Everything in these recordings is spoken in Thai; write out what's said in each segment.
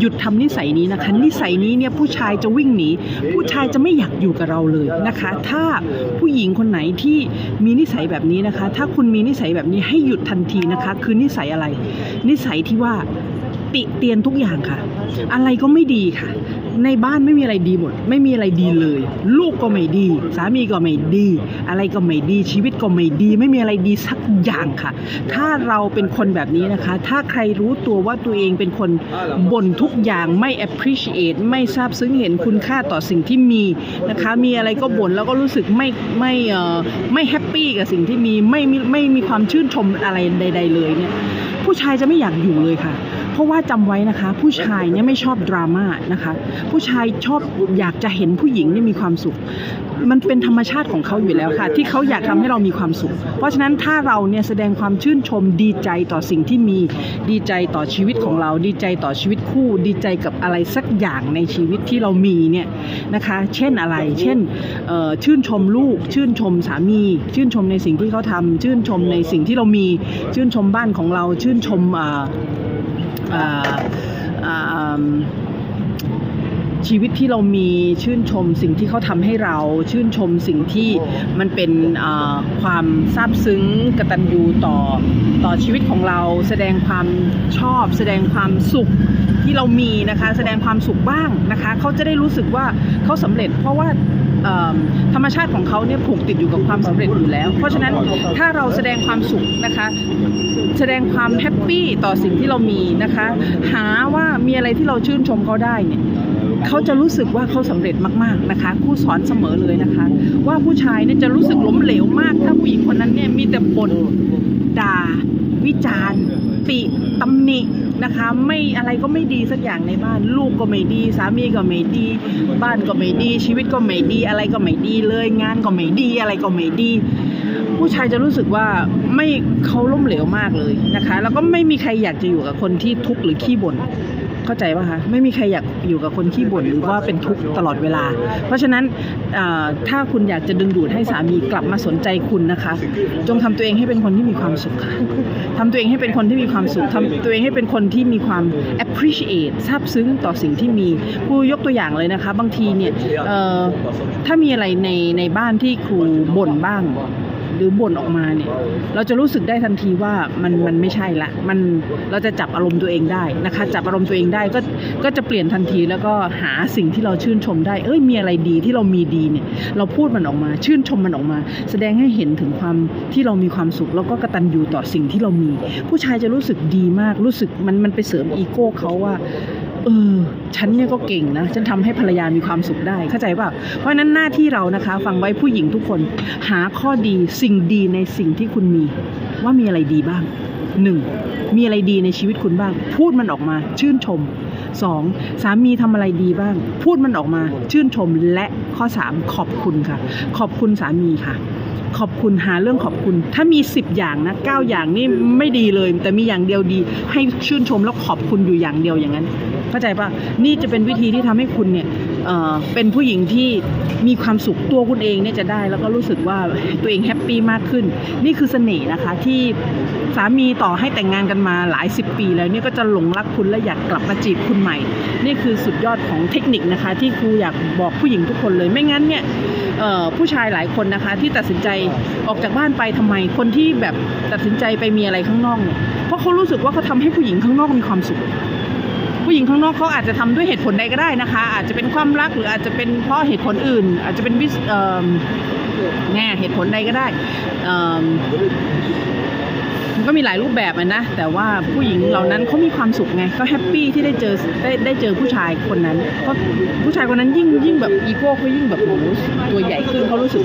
หยุดทำนิสัยนี้นะคะ นิสัยนี้เนี่ยผู้ชายจะวิ่งหนี ผู้ชายจะไม่อยากอยู่กับเราเลยนะคะ ถ้าผู้หญิงคนไหนที่มีนิสัยแบบนี้นะคะ ถ้าคุณมีนิสัยแบบนี้ให้หยุดทันทีนะคะ คือนิสัยอะไร นิสัยที่ว่า ติเตียนทุกอย่างค่ะ อะไรก็ไม่ดีค่ะ ในบ้านไม่มีอะไรดีหมด ไม่มีอะไรดีเลย ลูกก็ไม่ดี สามีก็ไม่ดี อะไรก็ไม่ดี ชีวิตก็ไม่ดี ไม่มีอะไรดีสักอย่างค่ะ ถ้าเราเป็นคนแบบนี้นะคะ ถ้าใครรู้ตัวว่าตัวเองเป็นคนบ่นทุกอย่างไม่ appreciate ไม่ซาบซึ้งเห็นคุณค่าต่อสิ่งที่มีนะคะ มีอะไรก็บ่นแล้วก็รู้สึกไม่ไม่เอ่อไม่แฮปปี้กับสิ่งที่มีไม่มีไม่มีความชื่นชมอะไรใด ๆ เลยเนี่ยผู้ชายจะไม่อยากอยู่เลยค่ะเพ ราะว่าจำไว้นะคะ ผู้ชายเนี่ยไม่ชอบดราม่านะคะ ผู้ชายชอบอยากจะเห็นผู้หญิงเนี่ยมีความสุข มันเป็นธรรมชาติของเขาอยู่แล้วค่ะ ที่เขาอยากทำให้เรามีความสุข เพราะฉะนั้นถ้าเราเนี่ยแสดงความชื่นชมดีใจต่อสิ่งที่มีดีใจต่อชีวิตของเรา ดีใจต่อชีวิตคู่ ดีใจกับอะไรสักอย่างในชีวิตที่เรามีเนี่ยนะคะ เช่นอะไร เช่นชื่นชมลูก ชื่นชมสามี ชื่นชมในสิ่งที่เขาทำชื่นชมในสิ่งที่เรามี ชื่นชมบ้านของเรา ชื่นชมอ่า ชีวิตที่เรามีชื่นชมสิ่งที่เขาทำให้เรา ชื่นชมสิ่งที่มันเป็นอ่าความซาบซึ้งกตัญญูต่อต่อชีวิตของเราแสดงความชอบ แสดงความสุขที่เรามีนะคะ แสดงความสุขบ้างนะคะ เขาจะได้รู้สึกว่าเขาสำเร็จ เพราะว่าเอิ่ม ธรรมชาติของเขาเนี่ยผูกติดอยู่กับความสำเร็จอยู่แล้ว เพราะฉะนั้นถ้าเราแสดงความสุขนะคะ แสดงความแฮปปี้ต่อสิ่งที่เรามีนะคะ หาว่ามีอะไรที่เราชื่นชมเขาได้เนี่ยเขาจะรู้สึกว่าเขาสำเร็จมากๆนะคะครูสอนเสมอเลยนะคะ ว่าผู้ชายเนี่ยจะรู้สึกล้มเหลวมาก ถ้าผู้หญิงคนนั้นเนี่ยมีแต่บ่นด่าวิจารณ์ ติตำหนินะคะ ไม่อะไรก็ไม่ดีสักอย่างในบ้าน ลูกก็ไม่ดี สามีก็ไม่ดี บ้านก็ไม่ดี ชีวิตก็ไม่ดี อะไรก็ไม่ดีเลย งานก็ไม่ดี อะไรก็ไม่ดี ผู้ชายจะรู้สึกว่าไม่เขาล้มเหลวมากเลยนะคะ แล้วก็ไม่มีใครอยากจะอยู่กับคนที่ทุกข์หรือขี้บ่น เข้าใจป่ะคะไม่มีใครอยากอยู่กับคนขี้บ่นหรือว่าเป็นทุกข์ตลอดเวลา เพราะฉะนั้นถ้าคุณอยากจะดึงดูดให้สามีกลับมาสนใจคุณนะคะ จงทำตัวเองให้เป็นคนที่มีความสุขค่ะทำตัวเองให้เป็นคนที่มีความสุขทำตัวเองให้เป็นคนที่มีความ appreciate ซาบซึ้งต่อสิ่งที่มีครูยกตัวอย่างเลยนะคะ บางทีเนี่ยถ้ามีอะไรในในบ้านที่ครูบ่นบ้าง หรือบ่นออกมาเนี่ย เราจะรู้สึกได้ทันทีว่ามันมันไม่ใช่ละ มันเราจะจับอารมณ์ตัวเองได้นะคะ จับอารมณ์ตัวเองได้ก็ก็จะเปลี่ยนทันทีแล้วก็หาสิ่งที่เราชื่นชมได้ เอ้ยมีอะไรดีที่เรามีดีเนี่ย เราพูดมันออกมาชื่นชมมันออกมา แสดงให้เห็นถึงความที่เรามีความสุข แล้วก็กระตัญญูต่อสิ่งที่เรามี ผู้ชายจะรู้สึกดีมากรู้สึกมันมันไปเสริมอีโก้เขาว่า เออ ฉันเนี่ยก็เก่งนะ ฉันทำให้ภรรยามีความสุขได้ เข้าใจเปล่าเพราะฉะนั้นหน้าที่เรานะคะ ฟังไว้ผู้หญิงทุกคน หาข้อดีสิ่งดีในสิ่งที่คุณมี ว่ามีอะไรดีบ้างหนึ่งมีอะไรดีในชีวิตคุณบ้าง พูดมันออกมา ชื่นชมสองสามีทำอะไรดีบ้าง พูดมันออกมา ชื่นชมและข้อสามขอบคุณค่ะ ขอบคุณสามีค่ะ ขอบคุณหาเรื่องขอบคุณ ถ้ามี 10 อย่างนะ 9 อย่างนี่ไม่ดีเลย แต่มีอย่างเดียวดี ให้ชื่นชมแล้วขอบคุณอยู่อย่างเดียวอย่างนั้น เข้าใจปะนี่จะเป็นวิธีที่ทำให้คุณเนี่ยเเป็นผู้หญิงที่มีความสุขตัวคุณเองเนี่ยจะได้ แล้วก็รู้สึกว่าตัวเองแฮปปี้มากขึ้น นี่คือเสน่ห์นะคะที่สามีต่อให้แต่งงานกันมาหลายสิบปี แล้วเนี่ยก็จะหลงรักคุณและอยากกลับมาจีบคุณใหม่ นี่คือสุดยอดของเทคนิคนะคะ ที่ครูอยากบอกผู้หญิงทุกคนเลยไม่งั้นเนี่ยผู้ชายหลายคนนะคะที่ตัดสินใจออกจากบ้านไปทำไมคนที่แบบตัดสินใจไปมีอะไรข้างนอกเนี่ยเพราะเขารู้สึกว่าเขาทำให้ผู้หญิงข้างนอกมีความสุข ผู้หญิงข้างนอกเขาอาจจะทำด้วยเหตุผลใดก็ได้นะคะ อาจจะเป็นความรักหรืออาจจะเป็นเพราะเหตุผลอื่น อาจจะเป็นวิสเอ่อแง่เหตุผลใดก็ได้อืมมันก็มีหลายรูปแบบนะ แต่ว่าผู้หญิงเหล่านั้นเขามีความสุขไงเขาแฮปปี้ที่ได้เจอได้ได้เจอผู้ชายคนนั้น เพราะผู้ชายคนนั้นยิ่งยิ่งแบบอีโก้เขายิ่งแบบโอ้โหตัวใหญ่ขึ้นเขารู้สึก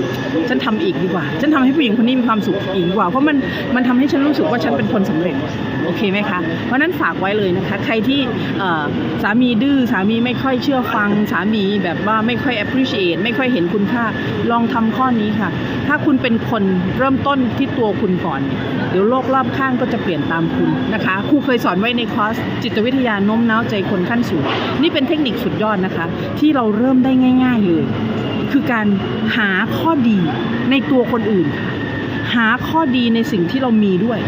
ฉันทำอีกดีกว่า ฉันทำให้ผู้หญิงคนนี้มีความสุขอีกกว่า เพราะมันมันทำให้ฉันรู้สึกว่าฉันเป็นคนสำเร็จ โอเคไหมคะเพราะฉะนั้นฝากไว้เลยนะคะ ใครที่สามีดื้อสามีไม่ค่อยเชื่อฟังสามีแบบว่าไม่ค่อย appreciate ไม่ค่อยเห็นคุณค่าลองทำข้อนี้ค่ะ ถ้าคุณเป็นคนเริ่มต้นที่ตัวคุณก่อนเนี่ยเดี๋ยวโลกรอบข้างก็จะเปลี่ยนตามคุณนะคะครูเคยสอนไว้ในคอร์สจิตวิทยาโน้มน้าวใจคนขั้นสูงนี่เป็นเทคนิคสุดยอดนะคะ ที่เราเริ่มได้ง่าย ๆเลย คือการหาข้อดีในตัวคนอื่นค่ะ หาข้อดีในสิ่งที่เรามีด้วย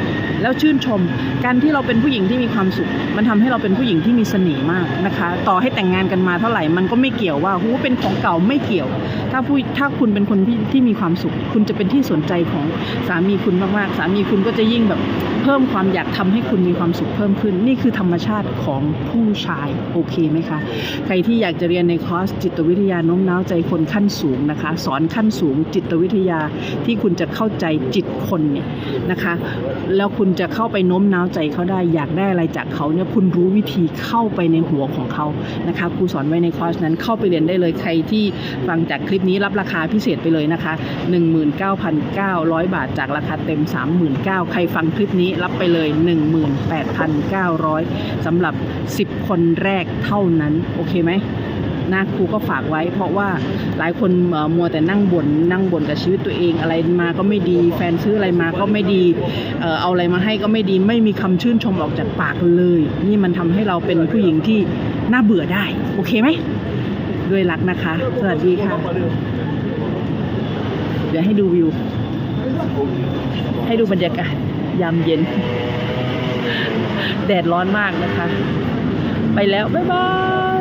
แล้วชื่นชม การที่เราเป็นผู้หญิงที่มีความสุข มันทำให้เราเป็นผู้หญิงที่มีเสน่ห์มากนะคะ ต่อให้แต่งงานกันมาเท่าไหร่มันก็ไม่เกี่ยวว่าหูเป็นของเก่าไม่เกี่ยว ถ้าผู้ถ้าคุณเป็นคนที่ที่มีความสุข คุณจะเป็นที่สนใจของสามีคุณมากๆ สามีคุณก็จะยิ่งแบบเพิ่มความอยากทำให้คุณมีความสุขเพิ่มขึ้น นี่คือธรรมชาติของผู้ชายโอเคไหมคะใครที่อยากจะเรียนในคอร์สจิตวิทยาโน้มน้าวใจคนขั้นสูงนะคะ สอนขั้นสูงจิตวิทยาที่คุณจะเข้าใจจิตคนเนี่ยนะคะ แล้วคุณจะเข้าไปโน้มน้าวใจเขาได้อยากได้อะไรจากเขาเนี่ยคุณรู้วิธีเข้าไปในหัวของเขานะคะครูสอนไว้ในคอร์สนั้นเข้าไปเรียนได้เลยใครที่ฟังจากคลิปนี้รับราคาพิเศษไปเลยนะคะ 19,900 บาทจากราคาเต็ม 39,000ใครฟังคลิปนี้รับไปเลย 18,900สำหรับ 10 คนแรกเท่านั้น โอเคไหม นะครูก็ฝากไว้ เพราะว่าหลายคนมัวแต่นั่งบน่นนั่งบ่นกับชีวิตตัวเองอะไรมาก็ไม่ดี แฟนซื้ออะไรมาก็ไม่ดีเอ่อเอาอะไรมาให้ก็ไม่ดี ไม่มีคำชื่นชมออกจากปากเลย นี่มันทำให้เราเป็นผู้หญิงที่น่าเบื่อได้ โอเคไหมด้วยรักนะคะ สวัสดีค่ะ เดี๋ยวให้ดูวิว ให้ดูบรรยากาศยามเย็น แดดร้อนมากนะคะ ไปแล้ว บ๊ายบาย